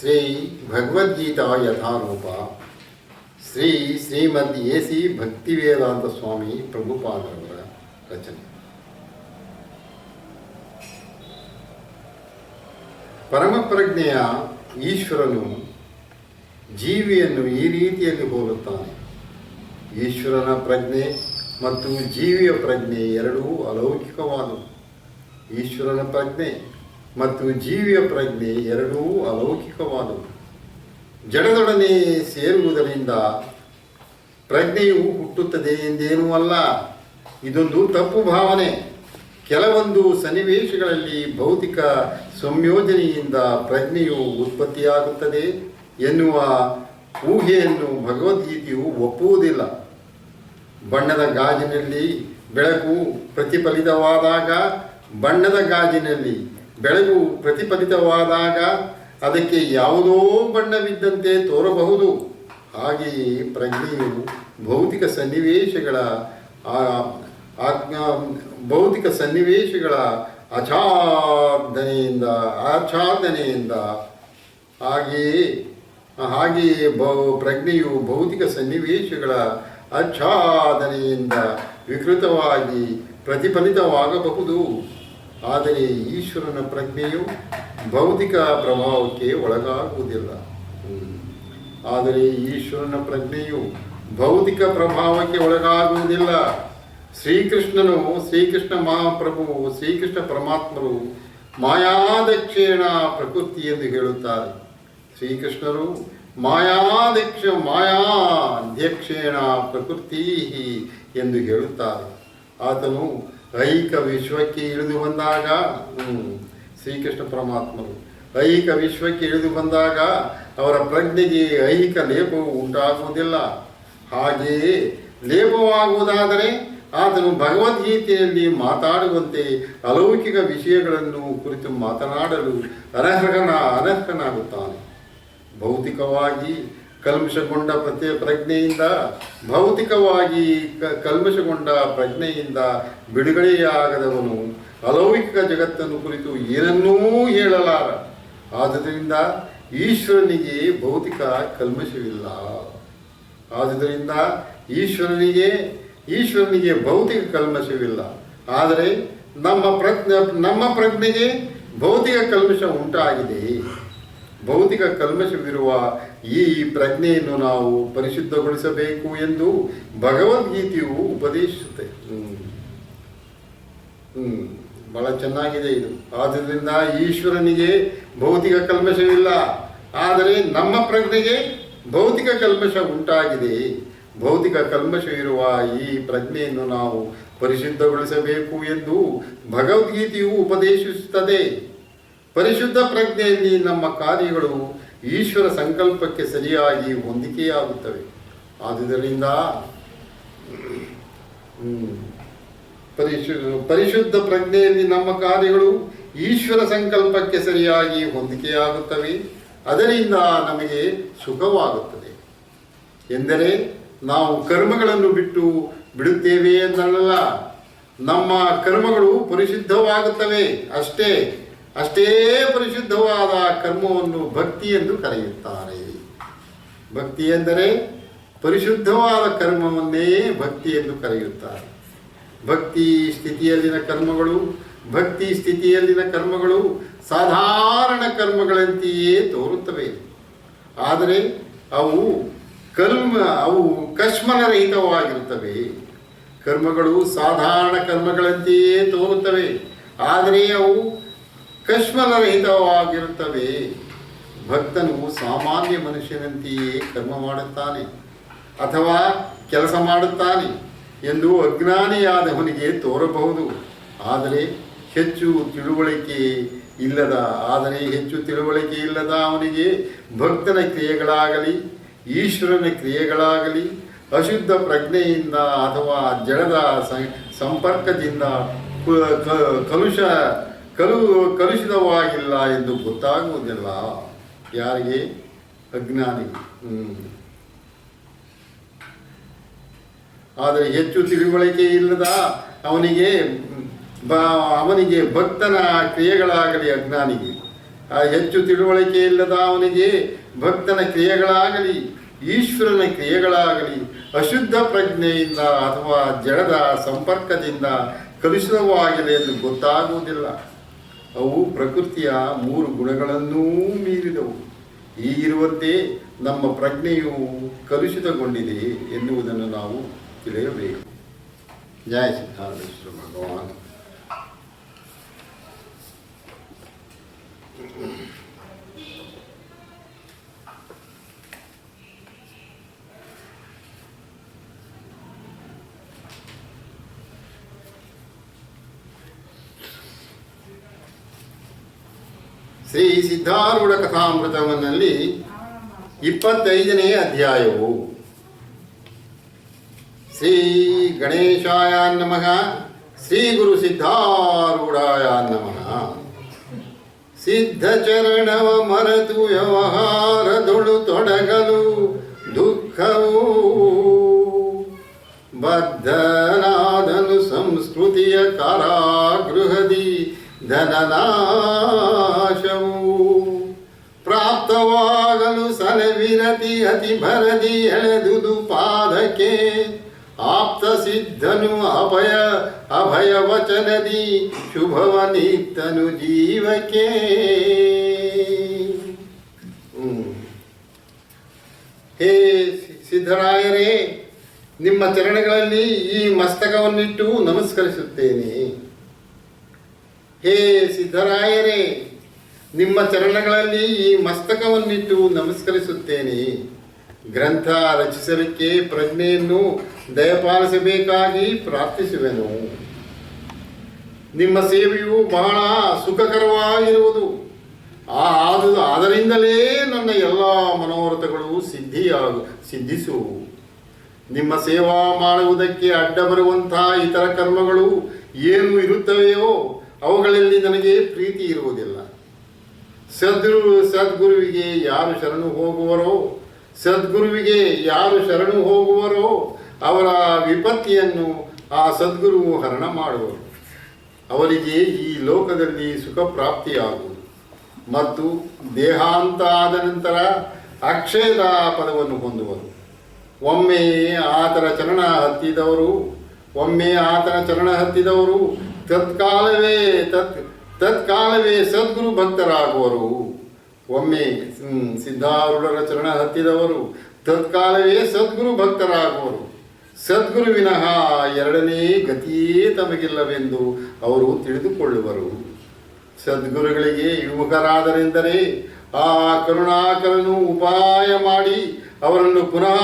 Shri Bhagavad Gita Yatharupa Shri Shrimad A C Bhaktivedanta Swami ಪ್ರಭುಪಾದರವರ ರಚನೆ ಪರಮಪ್ರಜ್ಞೆಯ ಈಶ್ವರನು ಜೀವಿಯನ್ನು ಈ ರೀತಿಯಲ್ಲಿ ಹೋಲುತ್ತಾನೆ. ಈಶ್ವರನ ಪ್ರಜ್ಞೆ ಮತ್ತು ಜೀವಿಯ ಪ್ರಜ್ಞೆ ಎರಡೂ ಅಲೌಕಿಕವಾದವು. ಈಶ್ವರನ ಪ್ರಜ್ಞೆ ಮತ್ತು ಜೀವಿಯ ಪ್ರಜ್ಞೆ ಎರಡೂ ಅಲೌಕಿಕವಾದವು ಜಡದೊಡನೆ ಸೇರುವುದರಿಂದ ಪ್ರಜ್ಞೆಯು ಹುಟ್ಟುತ್ತದೆ ಎಂದೇನೂ ಅಲ್ಲ. ಇದೊಂದು ತಪ್ಪು ಭಾವನೆ. ಕೆಲವೊಂದು ಸನ್ನಿವೇಶಗಳಲ್ಲಿ ಭೌತಿಕ ಸಂಯೋಜನೆಯಿಂದ ಪ್ರಜ್ಞೆಯು ಉತ್ಪತ್ತಿಯಾಗುತ್ತದೆ ಎನ್ನುವ ಊಹೆಯನ್ನು ಭಗವದ್ಗೀತೆಯು ಒಪ್ಪುವುದಿಲ್ಲ. ಬಣ್ಣದ ಗಾಜಿನಲ್ಲಿ ಬೆಳಕು ಪ್ರತಿಫಲಿತವಾದಾಗ ಬಣ್ಣದ ಗಾಜಿನಲ್ಲಿ ಬೆಳಕು ಪ್ರತಿಫಲಿತವಾದಾಗ ಅದಕ್ಕೆ ಯಾವುದೋ ಬಣ್ಣವಿದ್ದಂತೆ ತೋರಬಹುದು. ಹಾಗೆಯೇ ಪ್ರಜ್ಞೆಯು ಭೌತಿಕ ಸನ್ನಿವೇಶಗಳ ಭೌತಿಕ ಸನ್ನಿವೇಶಗಳ ಅಚಾದನೆಯಿಂದ ಆಚ್ಛಾದನೆಯಿಂದ ಹಾಗೆಯೇ ಹಾಗೆಯೇ ಬೌ ಪ್ರಜ್ಞೆಯು ಭೌತಿಕ ಸನ್ನಿವೇಶಗಳ ಆಚ್ಛಾದನೆಯಿಂದ ವಿಕೃತವಾಗಿ ಪ್ರತಿಫಲಿತವಾಗಬಹುದು. ಆದರೆ ಈಶ್ವರನ ಪ್ರಜ್ಞೆಯು ಭೌತಿಕ ಪ್ರಭಾವಕ್ಕೆ ಒಳಗಾಗುವುದಿಲ್ಲ. ಆದರೆ ಈಶ್ವರನ ಪ್ರಜ್ಞೆಯು ಭೌತಿಕ ಪ್ರಭಾವಕ್ಕೆ ಒಳಗಾಗುವುದಿಲ್ಲ. ಶ್ರೀಕೃಷ್ಣನು ಶ್ರೀಕೃಷ್ಣ ಮಹಾಪ್ರಭು, ಶ್ರೀಕೃಷ್ಣ ಪರಮಾತ್ಮರು ಮಾಯಾದಕ್ಷೇಣ ಪ್ರಕೃತಿ ಎಂದು ಹೇಳುತ್ತಾರೆ. ಶ್ರೀಕೃಷ್ಣರು ಮಾಯಾದಕ್ಷ ಮಾಯಾಧ್ಯಕ್ಷೇಣ ಪ್ರಕೃತಿ ಎಂದು ಹೇಳುತ್ತಾರೆ. ಆತನು ಐಕ ವಿಶ್ವಕ್ಕೆ ಇಳಿದು ಬಂದಾಗ ಶ್ರೀಕೃಷ್ಣ ಪರಮಾತ್ಮರು. ಐಕ ವಿಶ್ವಕ್ಕೆ ಇಳಿದು ಬಂದಾಗ ಅವರ ಪ್ರಜ್ಞೆಗೆ ಐಹಿಕ ಲೇಪವು ಉಂಟಾಗುವುದಿಲ್ಲ. ಹಾಗೆಯೇ ಲೇಪವಾಗುವುದಾದರೆ ಆತನು ಭಗವದ್ಗೀತೆಯಲ್ಲಿ ಮಾತಾಡುವಂತೆ ಅಲೌಕಿಕ ವಿಷಯಗಳನ್ನು ಕುರಿತು ಮಾತನಾಡಲು ಅನರ್ಹನ ಅನರ್ಹನಾಗುತ್ತಾನೆ. ಭೌತಿಕವಾಗಿ ಕಲ್ಮಶಗೊಂಡ ಪ್ರತಿ ಪ್ರಜ್ಞೆಯಿಂದ, ಭೌತಿಕವಾಗಿ ಕಲ್ಮಶಗೊಂಡ ಪ್ರಜ್ಞೆಯಿಂದ ಬಿಡುಗಡೆಯಾಗದವನು ಅಲೌಕಿಕ ಜಗತ್ತನ್ನು ಕುರಿತು ಏನನ್ನೂ ಹೇಳಲಾರ. ಆದ್ದರಿಂದ ಈಶ್ವರನಿಗೆ ಭೌತಿಕ ಕಲ್ಮಶವಿಲ್ಲ. ಆದುದರಿಂದ ಈಶ್ವರನಿಗೆ ಈಶ್ವರನಿಗೆ ಭೌತಿಕ ಕಲ್ಮಶವಿಲ್ಲ. ಆದರೆ ನಮ್ಮ ಪ್ರಜ್ಞೆ, ನಮ್ಮ ಪ್ರಜ್ಞೆಗೆ ಭೌತಿಕ ಕಲ್ಮಶ ಉಂಟಾಗಿದೆ. ಭೌತಿಕ ಕಲ್ಮಶವಿರುವ ಈ ಪ್ರಜ್ಞೆಯನ್ನು ನಾವು ಪರಿಶುದ್ಧಗೊಳಿಸಬೇಕು ಎಂದು ಭಗವದ್ಗೀತೆಯು ಉಪದೇಶಿಸುತ್ತೆ. ಹ್ಮ್. ಬಹಳ ಚೆನ್ನಾಗಿದೆ ಇದು. ಆದ್ದರಿಂದ ಈಶ್ವರನಿಗೆ ಭೌತಿಕ ಕಲ್ಮಶವಿಲ್ಲ. ಆದರೆ ನಮ್ಮ ಪ್ರಜ್ಞೆಗೆ ಭೌತಿಕ ಕಲ್ಮಶ ಉಂಟಾಗಿದೆ. ಭೌತಿಕ ಕಲ್ಮಶವಿರುವ ಈ ಪ್ರಜ್ಞೆಯನ್ನು ನಾವು ಪರಿಶುದ್ಧಗೊಳಿಸಬೇಕು ಎಂದು ಭಗವದ್ಗೀತೆಯು ಉಪದೇಶಿಸುತ್ತದೆ. ಪರಿಶುದ್ಧ ಪ್ರಜ್ಞೆಯಲ್ಲಿ ನಮ್ಮ ಕಾರ್ಯಗಳು ಈಶ್ವರ ಸಂಕಲ್ಪಕ್ಕೆ ಸರಿಯಾಗಿ ಹೊಂದಿಕೆಯಾಗುತ್ತವೆ. ಆದುದರಿಂದ ಪರಿಶು, ಪರಿಶುದ್ಧ ಪ್ರಜ್ಞೆಯಲ್ಲಿ ನಮ್ಮ ಕಾರ್ಯಗಳು ಈಶ್ವರ ಸಂಕಲ್ಪಕ್ಕೆ ಸರಿಯಾಗಿ ಹೊಂದಿಕೆಯಾಗುತ್ತವೆ. ಅದರಿಂದ ನಮಗೆ ಸುಖವಾಗುತ್ತದೆ. ಎಂದರೆ, ನಾವು ಕರ್ಮಗಳನ್ನು ಬಿಟ್ಟು ಬಿಡುತ್ತೇವೆ ಎಂದಲ್ಲ ನಮ್ಮ ಕರ್ಮಗಳು ಪರಿಶುದ್ಧವಾಗುತ್ತವೆ ಅಷ್ಟೇ. ಅಷ್ಟೇ ಪರಿಶುದ್ಧವಾದ ಕರ್ಮವನ್ನು ಭಕ್ತಿ ಎಂದು ಕರೆಯುತ್ತಾರೆ. ಭಕ್ತಿ ಎಂದರೆ ಪರಿಶುದ್ಧವಾದ ಕರ್ಮವನ್ನೇ ಭಕ್ತಿ ಎಂದು ಕರೆಯುತ್ತಾರೆ. ಭಕ್ತಿ ಸ್ಥಿತಿಯಲ್ಲಿನ ಕರ್ಮಗಳು, ಭಕ್ತಿ ಸ್ಥಿತಿಯಲ್ಲಿನ ಕರ್ಮಗಳು ಸಾಧಾರಣ ಕರ್ಮಗಳಂತೆಯೇ ತೋರುತ್ತವೆ. ಆದರೆ ಅವು ಕರ್ಮ ಅವು ಕಶ್ಮಲರಹಿತವಾಗಿರುತ್ತವೆ. ಕರ್ಮಗಳು ಸಾಧಾರಣ ಕರ್ಮಗಳಂತೆಯೇ ತೋರುತ್ತವೆ. ಆದರೆ ಅವು ಕಶ್ಮಲರಹಿತವಾಗಿರುತ್ತವೆ ಭಕ್ತನು ಸಾಮಾನ್ಯ ಮನುಷ್ಯನಂತೆಯೇ ಕರ್ಮ ಮಾಡುತ್ತಾನೆ, ಅಥವಾ ಕೆಲಸ ಮಾಡುತ್ತಾನೆ ಎಂದು ಅಜ್ಞಾನಿಯಾದವನಿಗೆ ತೋರಬಹುದು. ಆದರೆ ಹೆಚ್ಚು ತಿಳುವಳಿಕೆ ಇಲ್ಲದ, ಆದರೆ ಹೆಚ್ಚು ತಿಳುವಳಿಕೆ ಇಲ್ಲದ ಅವನಿಗೆ ಭಕ್ತನ ಕ್ರಿಯೆಗಳಾಗಲಿ, ಈಶ್ವರನ ಕ್ರಿಯೆಗಳಾಗಲಿ, ಅಶುದ್ಧ ಪ್ರಜ್ಞೆಯಿಂದ ಅಥವಾ ಜಡದ ಸಂಪರ್ಕದಿಂದ ಕಲುಷ ಕಲು ಕಲುಷಿತವಾಗಿಲ್ಲ ಎಂದು ಗೊತ್ತಾಗುವುದಿಲ್ಲ. ಯಾರಿಗೆ? ಅಜ್ಞಾನಿ. ಆದರೆ ಹೆಚ್ಚು ತಿಳುವಳಿಕೆ ಇಲ್ಲದ ಅವನಿಗೆ ಅವನಿಗೆ ಭಕ್ತನ ಕ್ರಿಯೆಗಳಾಗಲಿ ಅಜ್ಞಾನಿಗೆ. ಹೆಚ್ಚು ತಿಳುವಳಿಕೆ ಇಲ್ಲದ ಅವನಿಗೆ ಭಕ್ತನ ಕ್ರಿಯೆಗಳಾಗಲಿ, ಈಶ್ವರನ ಕ್ರಿಯೆಗಳಾಗಲಿ, ಅಶುದ್ಧ ಪ್ರಜ್ಞೆಯಿಂದ ಅಥವಾ ಜಡದ ಸಂಪರ್ಕದಿಂದ ಕಲುಷಿತವಾಗಿದೆ ಎಂದು ಗೊತ್ತಾಗುವುದಿಲ್ಲ. ಅವು ಪ್ರಕೃತಿಯ ಮೂರು ಗುಣಗಳನ್ನೂ ಮೀರಿದವು. ಈಗಿರುವಂತೆ ನಮ್ಮ ಪ್ರಜ್ಞೆಯು ಕಲುಷಿತಗೊಂಡಿದೆ ಎನ್ನುವುದನ್ನು ನಾವು ತಿಳಿಯಬೇಕು. ಜಯ ಸಿದ್ಧಾರ್ಥೇಶ್ವರ ಭಗವಾನ್. ಶ್ರೀ ಸಿದ್ಧಾರೂಢ ಕಥಾಮೃತವನ್ನಲ್ಲಿ ಇಪ್ಪತ್ತೈದನೇ ಅಧ್ಯಾಯವು. ಶ್ರೀ ಗಣೇಶಾಯ ನಮಃ, ಶ್ರೀ ಗುರು ಸಿದ್ಧಾರೂಢಾಯ ನಮಃ. ಸಿದ್ಧಚರಣವ ಮರೆತು ವ್ಯವಹಾರದೊಳು ತೊಡಗಲು ದುಃಖವು. ಬದ್ಧನಾದನು ಸಂಸ್ಕೃತಿಯ ಕಾರಾಗೃಹದಿ ಧನನಾಶವು ಪ್ರಾಪ್ತವಾಗಲು ಸಲವಿರತಿ ಅತಿ ಭರದಿ ಎಳೆದುದು ಪಾದಕ್ಕೆ. ಆಪ್ತ ಸಿದ್ಧನು ಅಭಯ ಅಭಯ ವಚನದಿ ಶುಭವನಿತ್ತನು ಜೀವಕ್ಕೆ. ಹೇ ಸಿದ್ಧರಾಯರೇ, ನಿಮ್ಮ ಚರಣಗಳಲ್ಲಿ ಈ ಮಸ್ತಕವನ್ನಿಟ್ಟು ನಮಸ್ಕರಿಸುತ್ತೇನೆ. ಹೇ ಸಿದ್ಧರಾಯರೇ ನಿಮ್ಮ ಚರಣಗಳಲ್ಲಿ ಈ ಮಸ್ತಕವನ್ನಿಟ್ಟು ನಮಸ್ಕರಿಸುತ್ತೇನೆ. ಗ್ರಂಥ ರಚಿಸಲಿಕ್ಕೆ ಪ್ರಜ್ಞೆಯನ್ನು ದಯಪಾಲಿಸಬೇಕಾಗಿ ಪ್ರಾರ್ಥಿಸುವೆನು. ನಿಮ್ಮ ಸೇವೆಯು ಬಹಳ ಸುಖಕರವಾಗಿರುವುದು. ಆದ, ಆದರಿಂದಲೇ ನನ್ನ ಎಲ್ಲ ಮನೋರಥಗಳು ಸಿದ್ಧಿಯಾಗ ಸಿದ್ಧಿಸುವು ನಿಮ್ಮ ಸೇವಾ ಮಾಡುವುದಕ್ಕೆ ಅಡ್ಡ ಬರುವಂತಹ ಇತರ ಕರ್ಮಗಳು ಏನು ಇರುತ್ತವೆಯೋ ಅವುಗಳಲ್ಲಿ ನನಗೆ ಪ್ರೀತಿ ಇರುವುದಿಲ್ಲ. ಸದ್ಗುರು ಸದ್ಗುರುವಿಗೆ ಯಾರು ಶರಣು ಹೋಗುವರೋ, ಸದ್ಗುರುವಿಗೆ ಯಾರು ಶರಣು ಹೋಗುವರೋ, ಅವರ ವಿಪತ್ತಿಯನ್ನು ಆ ಸದ್ಗುರು ಹರಣ ಮಾಡುವರು. ಅವರಿಗೆ ಈ ಲೋಕದಲ್ಲಿ ಸುಖ ಪ್ರಾಪ್ತಿಯಾಗುವುದು. ಮತ್ತು ದೇಹಾಂತ ಆದ ನಂತರ ಅಕ್ಷಯದ ಪದವನ್ನು ಹೊಂದುವರು. ಒಮ್ಮೆ ಆತನ ಚರಣ ಹತ್ತಿದವರು, ಒಮ್ಮೆ ಆತನ ಚರಣ ಹತ್ತಿದವರು, ತತ್ಕಾಲವೇ ತತ್ ತತ್ಕಾಲವೇ ಸದ್ಗುರು ಭಕ್ತರಾಗುವರು. ಒಮ್ಮೆ ಸಿದ್ಧಾರೂಢರ ಚರಣ ಹತ್ತಿದವರು. ತತ್ಕಾಲವೇ ಸದ್ಗುರು ಭಕ್ತರಾಗುವರು. ಸದ್ಗುರು ವಿನಃ ಎರಡನೇ ಗತಿಯೇ ತಮಗಿಲ್ಲವೆಂದು ಅವರು ತಿಳಿದುಕೊಳ್ಳುವರು. ಸದ್ಗುರುಗಳಿಗೆ ಯುವಕರಾದರೆಂದರೆ ಆ ಕರುಣಾಕರನು ಉಪಾಯ ಮಾಡಿ ಅವರನ್ನು ಪುನಃ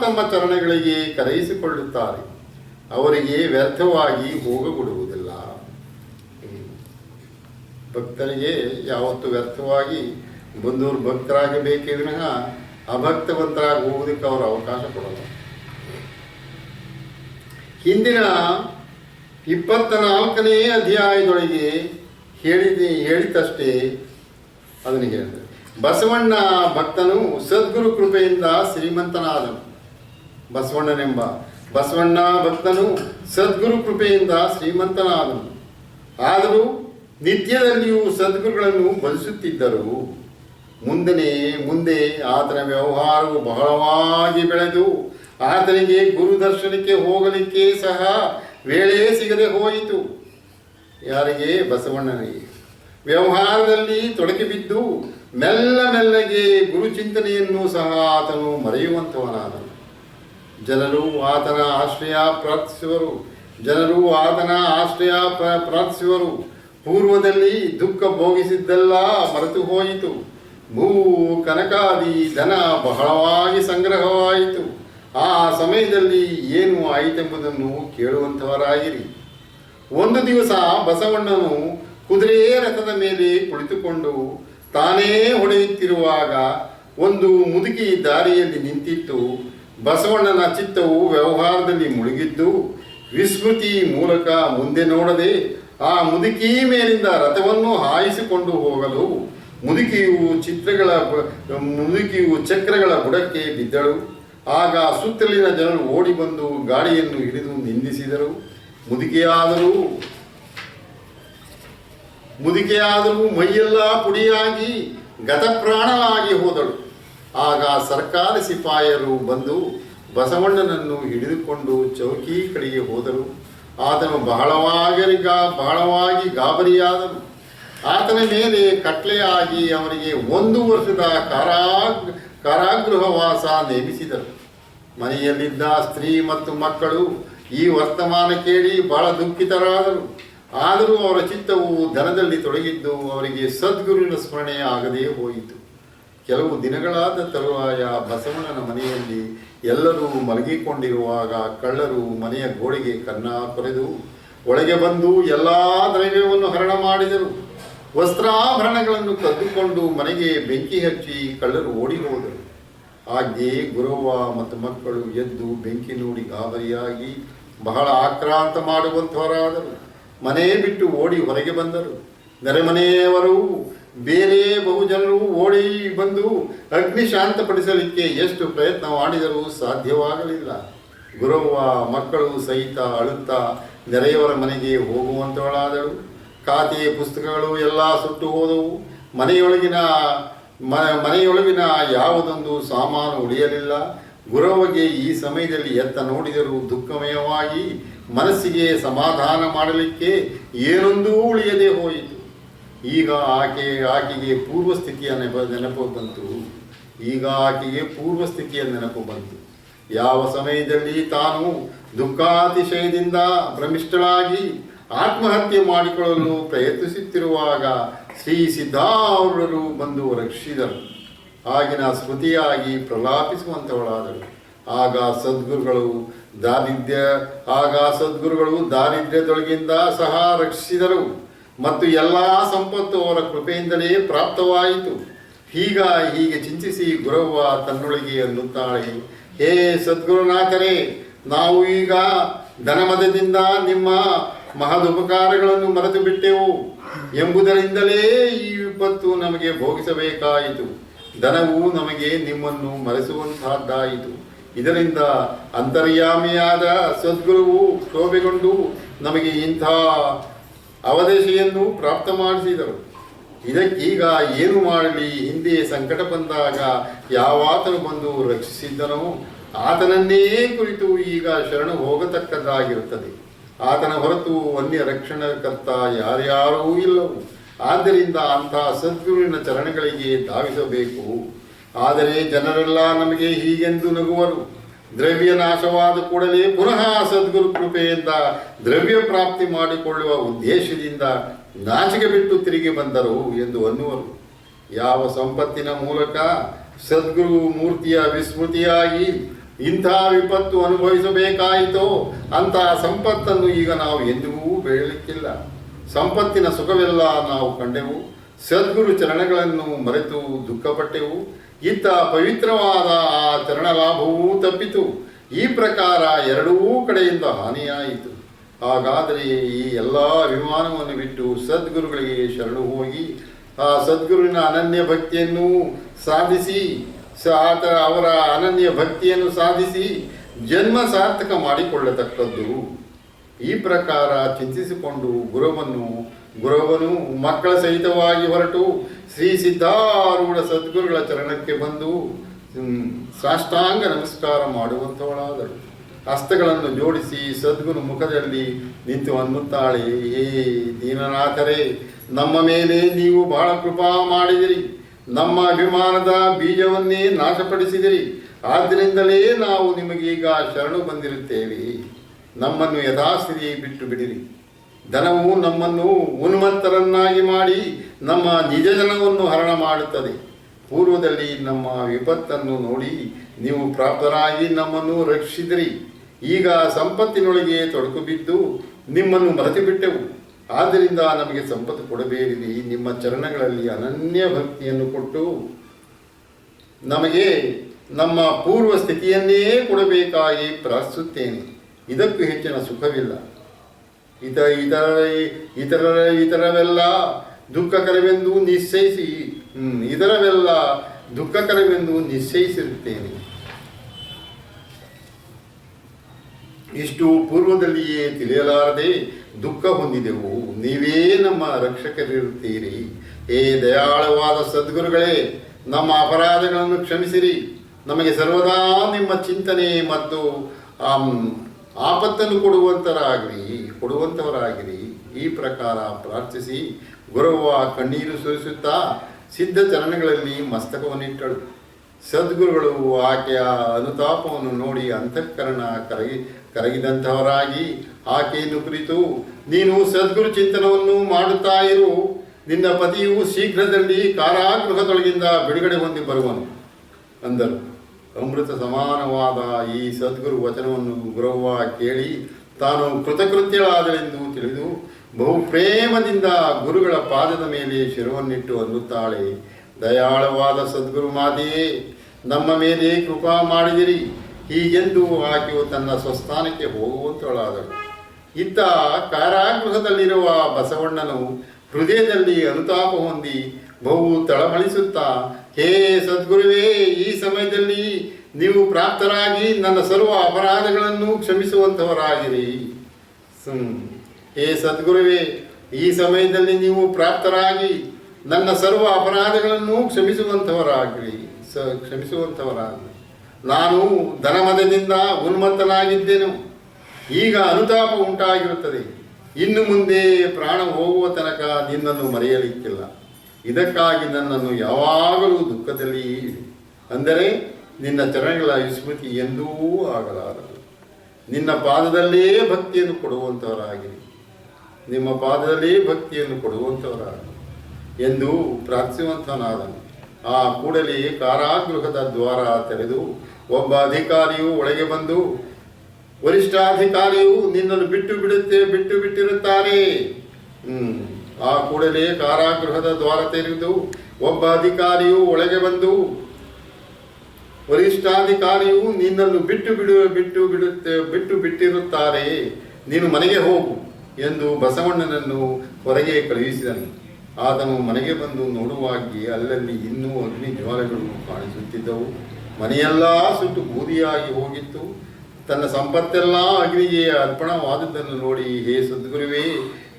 ತಮ್ಮ ಚರಣಗಳಿಗೆ ಕರೆಯಿಸಿಕೊಳ್ಳುತ್ತಾರೆ. ಅವರಿಗೆ ವ್ಯರ್ಥವಾಗಿ ಹೋಗಗೊಡುವುದಿಲ್ಲ ಹ್ಮ್. ಭಕ್ತನಿಗೆ ಯಾವತ್ತು ವ್ಯರ್ಥವಾಗಿ ಬಂದವರು ಭಕ್ತರಾಗಬೇಕೇ ವಿನಃ ಅಭಕ್ತವಂತರಾಗಿ ಹೋಗೋದಕ್ಕೆ ಅವರು ಅವಕಾಶ ಕೊಡಲ್ಲ. ಹಿಂದಿನ ಇಪ್ಪತ್ತ ನಾಲ್ಕನೇ ಅಧ್ಯಾಯದೊಳಗೆ ಹೇಳಿದೆ ಹೇಳಿದಷ್ಟೇ ಅದನ್ನು ಹೇಳಿದೆ. ಬಸವಣ್ಣ ಭಕ್ತನು ಸದ್ಗುರು ಕೃಪೆಯಿಂದ ಶ್ರೀಮಂತನಾದನು. ಬಸವಣ್ಣನೆಂಬ ಬಸವಣ್ಣ ಭಕ್ತನು ಸದ್ಗುರು ಕೃಪೆಯಿಂದ ಶ್ರೀಮಂತನಾದನು. ಆದರೂ ನಿತ್ಯದಲ್ಲಿಯೂ ಸದ್ಗುರುಗಳನ್ನು ಬಲಿಸುತ್ತಿದ್ದರು ಮುಂದನೆ, ಮುಂದೆ ಆತನ ವ್ಯವಹಾರವು ಬಹಳವಾಗಿ ಬೆಳೆದು ಆತನಿಗೆ ಗುರು ದರ್ಶನಕ್ಕೆ ಹೋಗಲಿಕ್ಕೆ ಸಹ ವೇಳೆ ಸಿಗದೆ ಹೋಯಿತು. ಯಾರಿಗೆ? ಬಸವಣ್ಣನಿಗೆ. ವ್ಯವಹಾರದಲ್ಲಿ ತೊಡಕಿ ಬಿದ್ದು ಮೆಲ್ಲ ಮೆಲ್ಲಗೆ ಗುರು ಚಿಂತನೆಯನ್ನು ಸಹ ಆತನು ಮರೆಯುವಂತವನಾದನು. ಜನರು ಆತನ ಆಶ್ರಯ ಪ್ರಾರ್ಥಿಸುವರು. ಜನರು ಆತನ ಆಶ್ರಯ ಪ್ರ- ಪ್ರಾರ್ಥಿಸುವರು. ಪೂರ್ವದಲ್ಲಿ ದುಃಖ ಭೋಗಿಸಿದ್ದೆಲ್ಲ ಮರೆತು ಹೋಯಿತು. ಭೂ ಕನಕಾದಿ ಧನ ಬಹಳವಾಗಿ ಸಂಗ್ರಹವಾಯಿತು. ಆ ಸಮಯದಲ್ಲಿ ಏನು ಆಯಿತೆಂಬುದನ್ನು ಕೇಳುವಂಥವರಾಗಿರಿ ಒಂದು ದಿವಸ ಬಸವಣ್ಣನು ಕುದುರೆ ರಥದ ಮೇಲೆ ಕುಳಿತುಕೊಂಡು ತಾನೇ ಹೊಡೆಯುತ್ತಿರುವಾಗ ಒಂದು ಮುದುಕಿ ದಾರಿಯಲ್ಲಿ ನಿಂತಿತ್ತು. ಬಸವಣ್ಣನ ಚಿತ್ತವು ವ್ಯವಹಾರದಲ್ಲಿ ಮುಳುಗಿದ್ದು, ವಿಸ್ಮೃತಿ ಮೂಲಕ ಮುಂದೆ ನೋಡದೆ ಆ ಮುದುಕಿ ಮೇಲಿಂದ ರಥವನ್ನು ಹಾಯಿಸಿಕೊಂಡು ಹೋಗಲು ಮುದುಕಿಯು ಚಿತ್ರಗಳ ಮುದುಕಿಯು ಚಕ್ರಗಳ ಬುಡಕ್ಕೆ ಬಿದ್ದಳು. ಆಗ ಸುತ್ತಲಿನ ಜನರು ಓಡಿ ಬಂದು ಗಾಡಿಯನ್ನು ಹಿಡಿದು ನಿಂದಿಸಿದರು. ಮುದುಕಿಯಾದರೂ, ಮುದುಕೆಯಾದರೂ ಮೈಯೆಲ್ಲ ಪುಡಿಯಾಗಿ ಗತಪ್ರಾಣವಾಗಿ ಹೋದಳು. ಆಗ ಸರ್ಕಾರಿ ಸಿಪಾಯರು ಬಂದು ಬಸವಣ್ಣನನ್ನು ಹಿಡಿದುಕೊಂಡು ಚೌಕಿ ಕಡೆಗೆ ಹೋದರು. ಆತನು ಬಹಳವಾಗಿ ಗಾ- ಬಹಳವಾಗಿ ಗಾಬರಿಯಾದನು. ಆತನ ಮೇಲೆ ಕಟ್ಲೆಯಾಗಿ ಅವನಿಗೆ ಒಂದು ವರ್ಷದ ಕಾರಾ ಕಾರಾಗೃಹವಾಸ ನೇಮಿಸಿದರು. ಮನೆಯಲ್ಲಿದ್ದ ಸ್ತ್ರೀ ಮತ್ತು ಮಕ್ಕಳು ಈ ವರ್ತಮಾನ ಕೇಳಿ ಬಹಳ ದುಃಖಿತರಾದರು. ಆದರೂ ಅವರ ಚಿತ್ತವು ಧನದಲ್ಲಿ ತೊಡಗಿದ್ದು ಅವರಿಗೆ ಸದ್ಗುರುವಿನ ಸ್ಮರಣೆ ಆಗದೇ ಹೋಯಿತು. ಕೆಲವು ದಿನಗಳಾದ ತರುವಾಯ ಬಸವಣ್ಣನ ಮನೆಯಲ್ಲಿ ಎಲ್ಲರೂ ಮಲಗಿಕೊಂಡಿರುವಾಗ ಕಳ್ಳರು ಮನೆಯ ಗೋಡೆಗೆ ಕನ್ನ ಕೊರೆದು ಒಳಗೆ ಬಂದು ಎಲ್ಲ ದ್ರವ್ಯವನ್ನು ಹರಣ ಮಾಡಿದರು. ವಸ್ತ್ರಾಭರಣಗಳನ್ನು ಕದ್ದುಕೊಂಡು ಮನೆಗೆ ಬೆಂಕಿ ಹಚ್ಚಿ ಕಳ್ಳರು ಓಡಿ ಹೋದರು. ಹಾಗೆಯೇ ಗುರವ್ವ ಮತ್ತು ಮಕ್ಕಳು ಎದ್ದು ಬೆಂಕಿ ನೋಡಿ ಗಾಬರಿಯಾಗಿ ಬಹಳ ಆಕ್ರಾಂತ ಮಾಡುವಂಥವರಾದರು ಮನೆ ಬಿಟ್ಟು ಓಡಿ ಹೊರಗೆ ಬಂದರು. ನೆರೆಮನೆಯವರು ಬೇರೆ ಬಹುಜನರು ಓಡಿ ಬಂದು ಅಗ್ನಿ ಶಾಂತಪಡಿಸಲಿಕ್ಕೆ ಎಷ್ಟು ಪ್ರಯತ್ನ ಮಾಡಿದರೂ ಸಾಧ್ಯವಾಗಲಿಲ್ಲ. ಗುರವ್ವ ಮಕ್ಕಳು ಸಹಿತ ಅಳುತ್ತಾ ನೆರೆಯವರ ಮನೆಗೆ ಹೋಗುವಂತವಳಾದಳು. ಖಾತೆ ಪುಸ್ತಕಗಳು ಎಲ್ಲ ಸುಟ್ಟು ಹೋದವು. ಮನೆಯೊಳಗಿನ ಮನೆಯೊಳಗಿನ ಯಾವುದೊಂದು ಸಾಮಾನು ಉಳಿಯಲಿಲ್ಲ. ಗುರವಗೆ ಈ ಸಮಯದಲ್ಲಿ ಎತ್ತ ನೋಡಿದರೂ ದುಃಖಮಯವಾಗಿ ಮನಸ್ಸಿಗೆ ಸಮಾಧಾನ ಮಾಡಲಿಕ್ಕೆ ಏನೊಂದೂ ಉಳಿಯದೆ ಹೋಯಿತು. ಈಗ ಆಕೆ, ಆಕೆಗೆ ಪೂರ್ವ ಸ್ಥಿತಿಯ ನೆಪ, ನೆನಪು ಬಂತು. ಈಗ ಆಕೆಗೆ ಪೂರ್ವ ಸ್ಥಿತಿಯ ನೆನಪು ಬಂತು. ಯಾವ ಸಮಯದಲ್ಲಿ ತಾನು ದುಃಖಾತಿಶಯದಿಂದ ಭ್ರಮಿಷ್ಠಳಾಗಿ ಆತ್ಮಹತ್ಯೆ ಮಾಡಿಕೊಳ್ಳಲು ಪ್ರಯತ್ನಿಸುತ್ತಿರುವಾಗ ಶ್ರೀ ಸಿದ್ಧಾರೂಢರು ಬಂದು ರಕ್ಷಿಸಿದರು. ಆಗಿನ ಸ್ಮೃತಿಯಾಗಿ ಪ್ರಲಾಪಿಸುವಂಥವಳಾದಳು ಆಗ ಸದ್ಗುರುಗಳು ದಾರಿದ್ರ್ಯ, ಆಗ ಸದ್ಗುರುಗಳು ದಾರಿದ್ರ್ಯದೊಳಗಿಂದ ಸಹ ರಕ್ಷಿಸಿದರು. ಮತ್ತು ಎಲ್ಲ ಸಂಪತ್ತು ಅವರ ಕೃಪೆಯಿಂದಲೇ ಪ್ರಾಪ್ತವಾಯಿತು. ಹೀಗ ಹೀಗೆ ಚಿಂತಿಸಿ ಗುರವ್ವ ತನ್ನೊಳಗೆ ಅನ್ನುತ್ತಾಳೆ. ಹೇ ಸದ್ಗುರುನಾಥರೇ ನಾವು ಈಗ ಧನಮದದಿಂದ ನಿಮ್ಮ ಮಹದುಪಕಾರಗಳನ್ನು ಮರೆತು ಬಿಟ್ಟೆವು ಎಂಬುದರಿಂದಲೇ ಈ ವಿಪತ್ತು ನಮಗೆ ಭೋಗಿಸಬೇಕಾಯಿತು. ಧನವು ನಮಗೆ ನಿಮ್ಮನ್ನು ಮರೆಸುವಂತಹದ್ದಾಯಿತು. ಇದರಿಂದ ಅಂತರ್ಯಾಮಿಯಾದ ಸದ್ಗುರುವು ಶೋಭೆಗೊಂಡು ನಮಗೆ ಇಂಥ ಅವದೇಶೆಯನ್ನು ಪ್ರಾಪ್ತ ಮಾಡಿಸಿದರು. ಇದಕ್ಕೀಗ ಏನು ಮಾಡಲಿ? ಹಿಂದೆ ಸಂಕಟ ಬಂದಾಗ ಯಾವಾತನು ಬಂದು ರಕ್ಷಿಸಿದ್ದನೋ ಆತನನ್ನೇ ಕುರಿತು ಈಗ ಶರಣು ಹೋಗತಕ್ಕದ್ದಾಗಿರುತ್ತದೆ. ಆತನ ಹೊರತು ಅನ್ಯ ರಕ್ಷಣಕರ್ತ ಯಾರ್ಯಾರೂ ಇಲ್ಲವು. ಆದ್ದರಿಂದ ಅಂತಹ ಸದ್ಗುರುವಿನ ಚರಣಗಳಿಗೆ ಧಾವಿಸಬೇಕು. ಆದರೆ ಜನರೆಲ್ಲ ನಮಗೆ ಹೀಗೆಂದು ನಗುವರು. ದ್ರವ್ಯ ನಾಶವಾದ ಕೂಡಲೇ ಪುನಃ ಸದ್ಗುರು ಕೃಪೆಯಿಂದ ದ್ರವ್ಯ ಪ್ರಾಪ್ತಿ ಮಾಡಿಕೊಳ್ಳುವ ಉದ್ದೇಶದಿಂದ ನಾಚಿಕೆ ಬಿಟ್ಟು ತಿರುಗಿ ಬಂದರು ಎಂದು ಅನ್ನುವರು. ಯಾವ ಸಂಪತ್ತಿನ ಮೂಲಕ ಸದ್ಗುರು ಮೂರ್ತಿಯ ವಿಸ್ಮೃತಿಯಾಗಿ ಇಂಥ ವಿಪತ್ತು ಅನುಭವಿಸಬೇಕಾಯಿತೋ ಅಂತಹ ಸಂಪತ್ತನ್ನು ಈಗ ನಾವು ಎಂದಿಗೂ ಬೆಳಲಿಕ್ಕಿಲ್ಲ ಸಂಪತ್ತಿನ ಸುಖವೆಲ್ಲ ನಾವು ಕಂಡೆವು. ಸದ್ಗುರು ಚರಣಗಳನ್ನು ಮರೆತು ದುಃಖಪಟ್ಟೆವು. ಇತ್ತ ಪವಿತ್ರವಾದ ಆ ಚರಣಲಾಭವೂ ತಪ್ಪಿತು ಈ ಪ್ರಕಾರ ಎರಡೂ ಕಡೆಯಿಂದ ಹಾನಿಯಾಯಿತು. ಹಾಗಾದರೆ ಈ ಎಲ್ಲ ಅಭಿಮಾನವನ್ನು ಬಿಟ್ಟು ಸದ್ಗುರುಗಳಿಗೆ ಶರಣು ಹೋಗಿ ಆ ಸದ್ಗುರುವಿನ ಅನನ್ಯ ಭಕ್ತಿಯನ್ನು ಸಾಧಿಸಿ ಆತ ಅವರ ಅನನ್ಯ ಭಕ್ತಿಯನ್ನು ಸಾಧಿಸಿ ಜನ್ಮ ಸಾರ್ಥಕ ಮಾಡಿಕೊಳ್ಳತಕ್ಕದ್ದು. ಈ ಪ್ರಕಾರ ಚಿಂತಿಸಿಕೊಂಡು ಗುರುವನ್ನು ಗುರುವನು ಮಕ್ಕಳ ಸಹಿತವಾಗಿ ಹೊರಟು ಶ್ರೀ ಸಿದ್ಧಾರೂಢ ಸದ್ಗುರುಗಳ ಚರಣಕ್ಕೆ ಬಂದು ಸಾಷ್ಟಾಂಗ ನಮಸ್ಕಾರ ಮಾಡುವಂಥವಳಾದಳು. ಹಸ್ತಗಳನ್ನು ಜೋಡಿಸಿ ಸದ್ಗುರು ಮುಖದಲ್ಲಿ ನಿಂತು ಅನ್ನುತ್ತಾಳೆ, ಹೇ ದೀನನಾಥರೇ, ನಮ್ಮ ಮೇಲೆ ನೀವು ಬಹಳ ಕೃಪಾ ಮಾಡಿದಿರಿ. ನಮ್ಮ ಅಭಿಮಾನದ ಬೀಜವನ್ನೇ ನಾಶಪಡಿಸಿದಿರಿ. ಆದ್ದರಿಂದಲೇ ನಾವು ನಿಮಗೀಗ ಶರಣು ಬಂದಿರುತ್ತೇವೆ. ನಮ್ಮನ್ನು ಯಥಾಸ್ಥಿತಿ ಬಿಟ್ಟು ಬಿಡಿರಿ. ಧನವು ನಮ್ಮನ್ನು ಉನ್ಮತ್ತರನ್ನಾಗಿ ಮಾಡಿ ನಮ್ಮ ನಿಜ ಜನವನ್ನು ಹರಣ ಮಾಡುತ್ತದೆ. ಪೂರ್ವದಲ್ಲಿ ನಮ್ಮ ವಿಪತ್ತನ್ನು ನೋಡಿ ನೀವು ಪ್ರಾಪ್ತರಾಗಿ ನಮ್ಮನ್ನು ರಕ್ಷಿಸಿದಿರಿ. ಈಗ ಸಂಪತ್ತಿನೊಳಗೆ ತೊಡಕು ಬಿದ್ದು ನಿಮ್ಮನ್ನು ಮರೆತು ಬಿಟ್ಟೆವು ಆದ್ದರಿಂದ ನಮಗೆ ಸಂಪತ್ತು ಕೊಡಬೇಡಿರಿ. ನಿಮ್ಮ ಚರಣಗಳಲ್ಲಿ ಅನನ್ಯ ಭಕ್ತಿಯನ್ನು ಕೊಟ್ಟು ನಮಗೆ ನಮ್ಮ ಪೂರ್ವ ಸ್ಥಿತಿಯನ್ನೇ ಕೊಡಬೇಕಾಗಿ ಪ್ರಾರ್ಥಿಸುತ್ತೇನೆ. ಇದಕ್ಕೂ ಹೆಚ್ಚಿನ ಸುಖವಿಲ್ಲ. ಇತ ಇತರ ಇತರ ಇತರವೆಲ್ಲ ದುಃಖಕರವೆಂದು ನಿಶ್ಚಯಿಸಿ ಇದರವೆಲ್ಲ ದುಃಖಕರವೆಂದು ನಿಶ್ಚಯಿಸಿರುತ್ತೇನೆ. ಇಷ್ಟು ಪೂರ್ವದಲ್ಲಿಯೇ ತಿಳಿಯಲಾರದೆ ದುಃಖ ಹೊಂದಿದೆವು. ನೀವೇ ನಮ್ಮ ರಕ್ಷಕರಿರುತ್ತೀರಿ. ಏ ದಯಾಳವಾದ ಸದ್ಗುರುಗಳೇ, ನಮ್ಮ ಅಪರಾಧಗಳನ್ನು ಕ್ಷಮಿಸಿರಿ. ನಮಗೆ ಸರ್ವದಾ ನಿಮ್ಮ ಚಿಂತನೆ ಮತ್ತು ಆಪತ್ತನ್ನು ಕೊಡುವಂತರಾಗಿರಿ. ಕೊಡುವಂಥವರಾಗಿರಿ ಈ ಪ್ರಕಾರ ಪ್ರಾರ್ಥಿಸಿ ಗುರುವ ಕಣ್ಣೀರು ಸುರಿಸುತ್ತಾ, ಸಿದ್ಧ ಚರಣಗಳಲ್ಲಿ ಮಸ್ತಕವನ್ನಿಟ್ಟಳು. ಸದ್ಗುರುಗಳು ಆಕೆಯ ಅನುತಾಪವನ್ನು ನೋಡಿ ಅಂತಃಕರಣ ಕರಗಿ, ಕರಗಿದಂಥವರಾಗಿ, ಆಕೆಯನ್ನು ಕುರಿತು, ನೀನು ಸದ್ಗುರು ಚಿಂತನವನ್ನು ಮಾಡುತ್ತಾ ಇರು. ನಿನ್ನ ಪತಿಯು ಶೀಘ್ರದಲ್ಲಿ ಕಾರಾಗೃಹದೊಳಗಿಂದ ಬಿಡುಗಡೆ ಹೊಂದಿ ಬರುವನು. ಅಂದರು. ಅಮೃತ ಸಮಾನವಾದ ಈ ಸದ್ಗುರು ವಚನವನ್ನು ಗುರವ್ವ ಕೇಳಿ ತಾನು ಕೃತಕೃತ್ಯಳಾದಳೆಂದು ತಿಳಿದು ಬಹು ಪ್ರೇಮದಿಂದ ಗುರುಗಳ ಪಾದದ ಮೇಲೆ ಶಿರವನ್ನಿಟ್ಟು ಅನ್ನುತ್ತಾಳೆ. ದಯಾಳವಾದ ಸದ್ಗುರು ಮಾತೆಯೇ ನಮ್ಮ ಮೇಲೆ ಕೃಪಾ ಮಾಡಿದಿರಿ. ಹೀಗೆಂದು ಆಕೆಯು ತನ್ನ ಸ್ವಸ್ಥಾನಕ್ಕೆ ಹೋಗುವಂತಳಾದಳು ಇತ್ತ ಕಾರಾಗೃಹದಲ್ಲಿರುವ ಬಸವಣ್ಣನು ಹೃದಯದಲ್ಲಿ ಅನುತಾಪ ಹೊಂದಿ ಬಹು ತಳಮಳಿಸುತ್ತಾ, ಹೇ ಸದ್ಗುರುವೇ, ಈ ಸಮಯದಲ್ಲಿ ನೀವು ಪ್ರಾಪ್ತರಾಗಿ ನನ್ನ ಸರ್ವ ಅಪರಾಧಗಳನ್ನು ಕ್ಷಮಿಸುವಂಥವರಾಗಿರಿ. ಹೇ ಸದ್ಗುರುವೇ, ಈ ಸಮಯದಲ್ಲಿ ನೀವು ಪ್ರಾಪ್ತರಾಗಿ ನನ್ನ ಸರ್ವ ಅಪರಾಧಗಳನ್ನು ಕ್ಷಮಿಸುವಂಥವರಾಗಿರಿ ಸ ನಾನು ಧನಮದದಿಂದ ಉನ್ಮತ್ತನಾಗಿದ್ದೆನು? ಈಗ ಅನುತಾಪ ಉಂಟಾಗಿರುತ್ತದೆ. ಇನ್ನು ಮುಂದೆ ಪ್ರಾಣ ಹೋಗುವ ತನಕ ನಿನ್ನನ್ನು ಮರೆಯಲಿಕ್ಕಿಲ್ಲ. ಇದಕ್ಕಾಗಿ ನನ್ನನ್ನು ಯಾವಾಗಲೂ ದುಃಖದಲ್ಲಿ ಅಂದರೆ ನಿನ್ನ ಚರಣಗಳ ವಿಸ್ಮೃತಿ ಎಂದೂ ಆಗಲಾರದು. ನಿನ್ನ ಪಾದದಲ್ಲೇ ಭಕ್ತಿಯನ್ನು ಕೊಡುವಂಥವರಾಗಿರಿ ನಿಮ್ಮ ಪಾದದಲ್ಲೇ ಭಕ್ತಿಯನ್ನು ಕೊಡುವಂಥವರಾಗಿ ಎಂದು ಪ್ರಾರ್ಥಿಸುವಂಥವನಾದನು ಆ ಕೂಡಲೇ ಕಾರಾಗೃಹದ ದ್ವಾರ ತೆರೆದು ಒಬ್ಬ ಅಧಿಕಾರಿಯು ಒಳಗೆ ಬಂದು, ವರಿಷ್ಠಾಧಿಕಾರಿಯು ನಿನ್ನನ್ನು ಬಿಟ್ಟು ಬಿಡುತ್ತೆ, ಬಿಟ್ಟು ಬಿಟ್ಟಿರುತ್ತಾರೆ ಹ್ಮ್. ಆ ಕೂಡಲೇ ಕಾರಾಗೃಹದ ದ್ವಾರ ತೆರೆದು ಒಬ್ಬ ಅಧಿಕಾರಿಯು ಒಳಗೆ ಬಂದು ವರಿಷ್ಠಾಧಿಕಾರಿಯು ನಿನ್ನನ್ನು ಬಿಟ್ಟು ಬಿಡು, ಬಿಟ್ಟು ಬಿಡುತ್ತೆ, ಬಿಟ್ಟು ಬಿಟ್ಟಿರುತ್ತಾರೆ. ನೀನು ಮನೆಗೆ ಹೋಗು ಎಂದು ಬಸವಣ್ಣನನ್ನು ಹೊರಗೆ ಕಳುಹಿಸಿದನು. ಆತನು ಮನೆಗೆ ಬಂದು ನೋಡುವಾಗಿ ಅಲ್ಲಲ್ಲಿ ಇನ್ನೂ ಅಗ್ನಿ ಜ್ವಾಲೆಗಳು ಕಾಣಿಸುತ್ತಿದ್ದವು. ಮನೆಯೆಲ್ಲ ಸುಟ್ಟು ಬೂದಿಯಾಗಿ ಹೋಗಿತ್ತು. ತನ್ನ ಸಂಪತ್ತೆಲ್ಲ ಅಗ್ನಿಗೆ ಅರ್ಪಣವಾದದ್ದನ್ನು ನೋಡಿ, ಹೇ ಸದ್ಗುರುವೇ,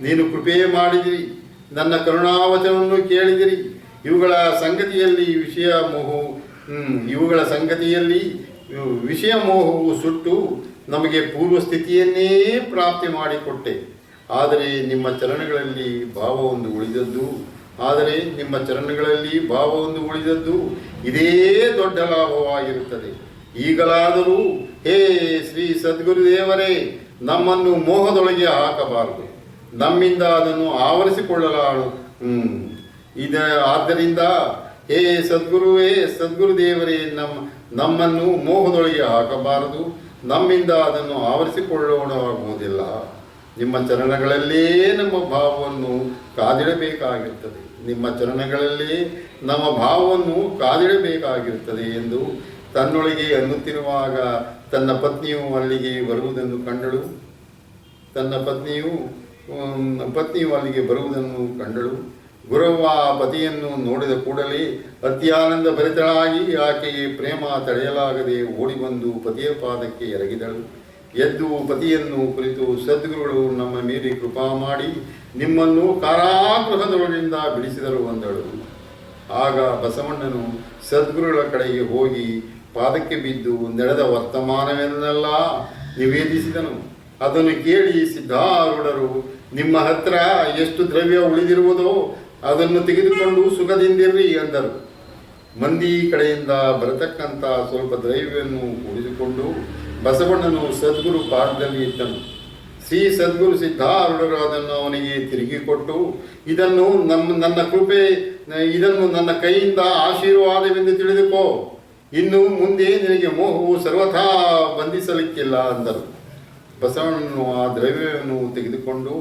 ನೀನು ಕೃಪೆ ಮಾಡಿದಿರಿ. ನನ್ನ ಕರುಣಾವಚನವನ್ನು ಕೇಳಿದಿರಿ. ಇವುಗಳ ಸಂಗತಿಯಲ್ಲಿ ವಿಷಯ ಮೋಹವು ಇವುಗಳ ಸಂಗತಿಯಲ್ಲಿ ವಿಷಯ ಮೋಹವು ಸುಟ್ಟು ನಮಗೆ ಪೂರ್ವ ಸ್ಥಿತಿಯನ್ನೇ ಪ್ರಾಪ್ತಿ ಮಾಡಿಕೊಟ್ಟೆ. ಆದರೆ ನಿಮ್ಮ ಚರಣಗಳಲ್ಲಿ ಭಾವವೊಂದು ಉಳಿದದ್ದು. ಆದರೆ ನಿಮ್ಮ ಚರಣಗಳಲ್ಲಿ ಭಾವವೊಂದು ಉಳಿದದ್ದು ಇದೇ ದೊಡ್ಡ ಲಾಭವಾಗಿರುತ್ತದೆ. ಈಗಲಾದರೂ ಹೇ ಶ್ರೀ ಸದ್ಗುರುದೇವರೇ, ನಮ್ಮನ್ನು ಮೋಹದೊಳಗೆ ಹಾಕಬಾರದು. ನಮ್ಮಿಂದ ಅದನ್ನು ಆವರಿಸಿಕೊಳ್ಳಲಾಳು. ಹ್ಞೂ ಇದ, ಆದ್ದರಿಂದ ಹೇ ಸದ್ಗುರುವೇ, ಸದ್ಗುರುದೇವರೇ ನಮ್ಮ ನಮ್ಮನ್ನು ಮೋಹದೊಳಗೆ ಹಾಕಬಾರದು. ನಮ್ಮಿಂದ ಅದನ್ನು ಆವರಿಸಿಕೊಳ್ಳೋಣವಾಗುವುದಿಲ್ಲ ನಿಮ್ಮ ಚರಣಗಳಲ್ಲೇ ನಮ್ಮ ಭಾವವನ್ನು ಕಾದಿಡಬೇಕಾಗಿರುತ್ತದೆ. ನಿಮ್ಮ ಚರಣಗಳಲ್ಲೇ ನಮ್ಮ ಭಾವವನ್ನು ಕಾದಿಡಬೇಕಾಗಿರುತ್ತದೆ ಎಂದು ತನ್ನೊಳಗೆ ಅನ್ನುತ್ತಿರುವಾಗ ತನ್ನ ಪತ್ನಿಯು ಅಲ್ಲಿಗೆ ಬರುವುದನ್ನು ಕಂಡಳು. ತನ್ನ ಪತ್ನಿಯು ಪತ್ನಿಯು ಅಲ್ಲಿಗೆ ಬರುವುದನ್ನು ಕಂಡಳು. ಗುರವ್ವ ಪತಿಯನ್ನು ನೋಡಿದ ಕೂಡಲೇ ಅತ್ಯಾನಂದ ಭರಿತಳಾಗಿ ಆಕೆಗೆ ಪ್ರೇಮ ತಡೆಯಲಾಗದೆ ಓಡಿ ಬಂದು ಪತಿಯ ಪಾದಕ್ಕೆ ಎರಗಿದಳು. ಎದ್ದು ಪತಿಯನ್ನು ಕುರಿತು ಸದ್ಗುರುಗಳು ನಮ್ಮ ಮೇಲೆ ಕೃಪಾ ಮಾಡಿ ನಿಮ್ಮನ್ನು ಕಾರಾಗೃಹದೊಳಗಿಂದ ಬಿಡಿಸಿದರು ಅಂದಳು. ಆಗ ಬಸವಣ್ಣನು ಸದ್ಗುರುಗಳ ಕಡೆಗೆ ಹೋಗಿ ಪಾದಕ್ಕೆ ಬಿದ್ದು ನಡೆದ ವರ್ತಮಾನವನ್ನೆಲ್ಲ ನಿವೇದಿಸಿದನು. ಅದನ್ನು ಕೇಳಿ ಸಿದ್ಧಾರೂಢರು, ನಿಮ್ಮ ಹತ್ರ ಎಷ್ಟು ದ್ರವ್ಯ ಉಳಿದಿರುವುದೋ ಅದನ್ನು ತೆಗೆದುಕೊಂಡು ಸುಖದಿಂದಿರ್ರಿ ಅಂದರು ಮಂದಿ ಕಡೆಯಿಂದ ಬರತಕ್ಕಂಥ ಸ್ವಲ್ಪ ದ್ರೈವ್ಯವನ್ನು ಉಳಿದುಕೊಂಡು ಬಸವಣ್ಣನು ಸದ್ಗುರು ಪಾದದಲ್ಲಿ ಇದ್ದನು. ಶ್ರೀ ಸದ್ಗುರು ಸಿದ್ಧಾರೂಢರು ಅದನ್ನು ಅವನಿಗೆ ತಿರುಗಿ ಕೊಟ್ಟು, ಇದನ್ನು ನಮ್ಮ, ನನ್ನ ಕೃಪೆ, ಇದನ್ನು ನನ್ನ ಕೈಯಿಂದ ಆಶೀರ್ವಾದವೆಂದು ತಿಳಿದುಕೋ. ಇನ್ನು ಮುಂದೆ ನಿನಗೆ ಮೋಹವು ಸರ್ವಥಾ ಬಂಧಿಸಲಿಕ್ಕಿಲ್ಲ ಅಂದರು ಬಸವಣ್ಣನು ಆ ದ್ರವ್ಯವನ್ನು ತೆಗೆದುಕೊಂಡು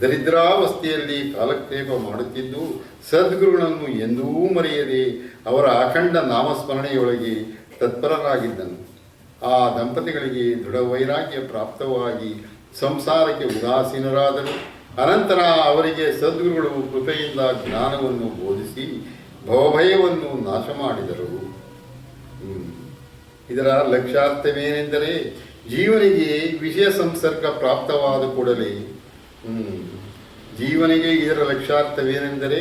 ದರಿದ್ರಾವಸ್ಥೆಯಲ್ಲಿ ಕಾಲಕ್ಷೇಪ ಮಾಡುತ್ತಿದ್ದು ಸದ್ಗುರುಗಳನ್ನು ಎಂದೂ ಮರೆಯದೆ ಅವರ ಅಖಂಡ ನಾಮಸ್ಮರಣೆಯೊಳಗೆ ತತ್ಪರರಾಗಿದ್ದನು ಆ ದಂಪತಿಗಳಿಗೆ ದೃಢ ವೈರಾಗ್ಯ ಪ್ರಾಪ್ತವಾಗಿ ಸಂಸಾರಕ್ಕೆ ಉದಾಸೀನರಾದರು ಅನಂತರ ಅವರಿಗೆ ಸದ್ಗುರುಗಳು ಕೃಪೆಯಿಂದ ಜ್ಞಾನವನ್ನು ಬೋಧಿಸಿ ಭವಭಯವನ್ನು ನಾಶ ಮಾಡಿದರು. ಇದರ ಲಕ್ಷ್ಯಾರ್ಥವೇನೆಂದರೆ ಜೀವನಿಗೆ ವಿಷಯ ಸಂಸರ್ಗ ಪ್ರಾಪ್ತವಾದ ಕೂಡಲೇ. ಜೀವನಿಗೆ ಇದರ ಲಕ್ಷಾರ್ಥವೇನೆಂದರೆ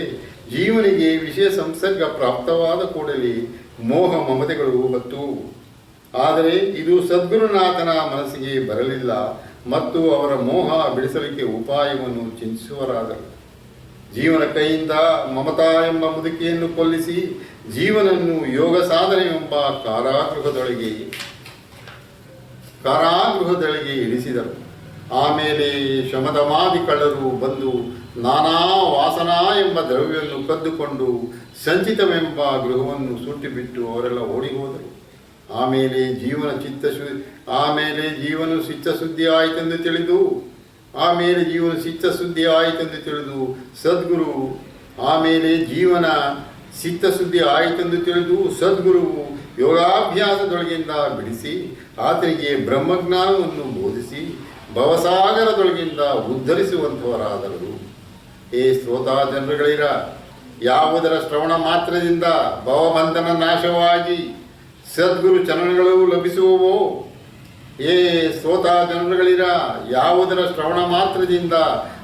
ಜೀವನಿಗೆ ವಿಷಯ ಸಂಸರ್ಗ ಪ್ರಾಪ್ತವಾದ ಕೂಡಲೇ ಮೋಹ ಮಮತೆಗಳು ಹೊತ್ತು ಆದರೆ ಇದು ಸದ್ಗುರುನಾಥನ ಮನಸ್ಸಿಗೆ ಬರಲಿಲ್ಲ ಮತ್ತು ಅವರ ಮೋಹ ಬಿಡಿಸಲಿಕ್ಕೆ ಉಪಾಯವನ್ನು ಚಿಂತಿಸುವರಾದರು. ಜೀವನ ಕೈಯಿಂದ ಮಮತಾ ಎಂಬ ಮುದುಕಿಯನ್ನು ಕೊಲ್ಲಿಸಿ ಜೀವನನ್ನು ಯೋಗ ಸಾಧನೆ ಎಂಬ ಕಾರಾಗೃಹದೊಳಗೆ ಕಾರಾಗೃಹದೊಳಗೆ ಇಳಿಸಿದರು ಆಮೇಲೆ ಶಮದಮಾದಿ ಕಳ್ಳರು ಬಂದು ನಾನಾ ವಾಸನಾ ಎಂಬ ದ್ರವ್ಯವನ್ನು ಕದ್ದುಕೊಂಡು ಸಂಚಿತವೆಂಬ ಗೃಹವನ್ನು ಸುಟ್ಟಿಬಿಟ್ಟು ಅವರೆಲ್ಲ ಓಡಿ ಹೋದರು ಆಮೇಲೆ ಜೀವನ ಚಿತ್ತಶು ಆಮೇಲೆ ಜೀವನ ಚಿತ್ತಶುದ್ಧಿ ಆಯಿತೆಂದು ತಿಳಿದು, ಆಮೇಲೆ ಜೀವನ ಚಿತ್ತಶುದ್ಧಿ ಆಯಿತೆಂದು ತಿಳಿದು ಸದ್ಗುರು, ಆಮೇಲೆ ಜೀವನ ಚಿತ್ತಶುದ್ಧಿ ಆಯಿತೆಂದು ತಿಳಿದು ಸದ್ಗುರುವು ಯೋಗಾಭ್ಯಾಸದೊಳಗಿಂದ ಬಿಡಿಸಿ, ಆತನಿಗೆ ಬ್ರಹ್ಮಜ್ಞಾನವನ್ನು ಬೋಧಿಸಿ ಭವಸಾಗರದೊಳಗಿಂದ ಉದ್ಧರಿಸುವಂಥವರಾದರು ಏ ಶ್ರೋತಾ ಜನರುಗಳಿರ, ಯಾವುದರ ಶ್ರವಣ ಮಾತ್ರದಿಂದ ಭವಬಂಧನ ನಾಶವಾಗಿ ಸದ್ಗುರು ಚರಣಗಳು ಲಭಿಸುವವೋ? ಏ ಶ್ರೋತಾ ಜನರುಗಳಿರ, ಯಾವುದರ ಶ್ರವಣ ಮಾತ್ರದಿಂದ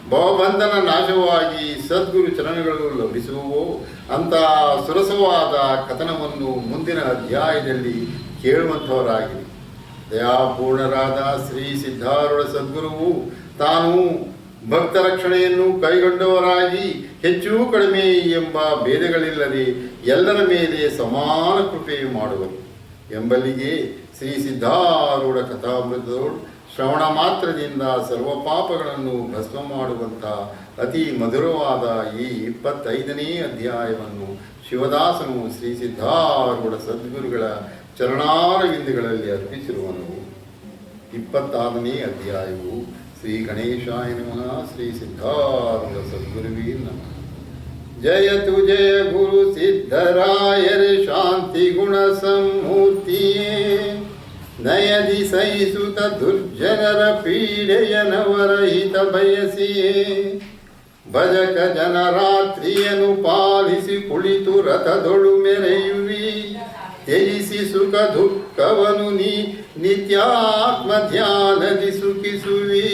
ಭವಬಂಧನ ನಾಶವಾಗಿ ಸದ್ಗುರು ಚರಣಗಳು ಲಭಿಸುವವೋ? ಅಂತ ಸುರಸವಾದ ಕಥನವನ್ನು ಮುಂದಿನ ಅಧ್ಯಾಯದಲ್ಲಿ ಕೇಳುವಂಥವರಾಗಿರಿ. ದಯಾಪೂರ್ಣರಾದ ಶ್ರೀ ಸಿದ್ಧಾರೂಢ ಸದ್ಗುರುವು ತಾನು ಭಕ್ತ ರಕ್ಷಣೆಯನ್ನು ಕೈಗೊಂಡವರಾಗಿ ಹೆಚ್ಚು ಕಡಿಮೆ ಎಂಬ ಭೇದಗಳಿಲ್ಲದೆ ಎಲ್ಲರ ಮೇಲೆ ಸಮಾನ ಕೃಪೆ ಮಾಡುವರು. ಎಂಬಲ್ಲಿಗೆ ಶ್ರೀ ಸಿದ್ಧಾರೂಢ ಕಥಾಮೃತದೋಳು ಶ್ರವಣ ಮಾತ್ರದಿಂದ ಸರ್ವ ಪಾಪಗಳನ್ನು ಭಸ್ಮ ಮಾಡುವಂಥ ಅತಿ ಮಧುರವಾದ ಈ ಇಪ್ಪತ್ತೈದನೇ ಅಧ್ಯಾಯವನ್ನು ಶಿವದಾಸನು ಶ್ರೀ ಸಿದ್ಧಾರೂಢ ಸದ್ಗುರುಗಳ ಚರಣಾರವಿಂದಗಳಲ್ಲಿ ಅರ್ಪಿಸಿರುವನು ಇಪ್ಪತ್ತಾರನೇ ಅಧ್ಯಾಯವು ಶ್ರೀ ಗಣೇಶಾಯ ನಮಃ, ಶ್ರೀ ಸಿದ್ಧಾರ್ಥ ಸದ್ಗುರುವೇ ನಮಃ. ಜಯತು ಜಯ ಗುರು ಸಿದ್ಧರಾಯರ ಶಾಂತಿ ಗುಣ ಸಮ್ಮೂರ್ತಿಯೇ ನಯದಿ ಸಹಿಸುತ ದುರ್ಜನರ ಪೀಡೆಯ ನವರಹಿತ ಬಯಸಿಯೇ. ಭಜಕ ಜನರಾತ್ರಿಯನ್ನು ಪಾಲಿಸಿ ಕುಳಿತು ರಥದೊಳು ಮೆರೆಯುವಿ. ತ್ಯಜಿಸಿ ಸುಖ ದುಃಖವನು ನೀ ನಿತ್ಯಾತ್ಮ ಧ್ಯಾನದಿ ಸುಖಿಸುವಿ